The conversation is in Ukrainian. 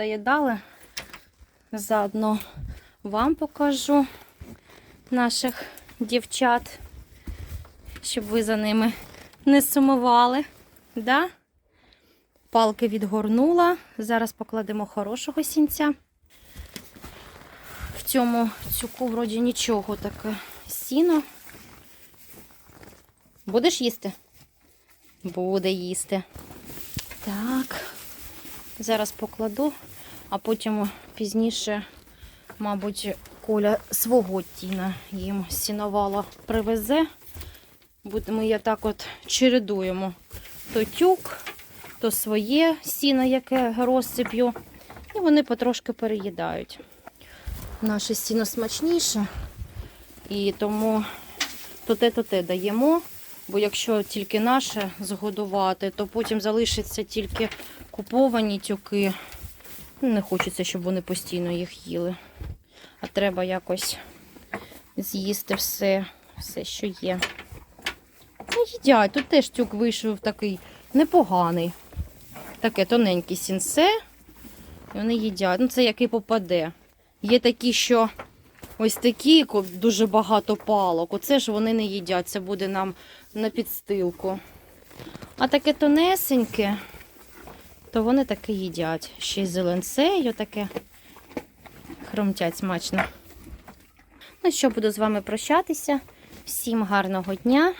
подоїдали. Заодно вам покажу наших дівчат, щоб ви за ними не сумували. Да? Палки відгорнула. Зараз покладемо хорошого сінця. В цьому цюку вроді нічого таке сіно. Будеш їсти? Буде їсти. Так. Зараз покладу, а потім пізніше, мабуть, Коля свого тіна їм сіновала привезе. Будемо я так от чередуємо. То тюк, то своє сіно, яке розсип'ю. І вони потрошки переїдають. Наше сіно смачніше. І тому то те, то те даємо. Бо якщо тільки наше згодувати, то потім залишиться тільки куповані тюки. Ну, Не хочеться, щоб вони постійно їх їли. А треба якось з'їсти все, все, що є. Ну, їдять. Тут теж тюк вийшов такий непоганий. Таке тоненьке сінце. І вони їдять. Ну, це який попаде. Є такі, що ось такі, дуже багато палок. Оце ж вони не їдять. Це буде нам на підстилку. А таке тонесеньке, то вони таке їдять. Ще й зеленцею таке хромтять смачно. Ну що, буду з вами прощатися. Всім гарного дня.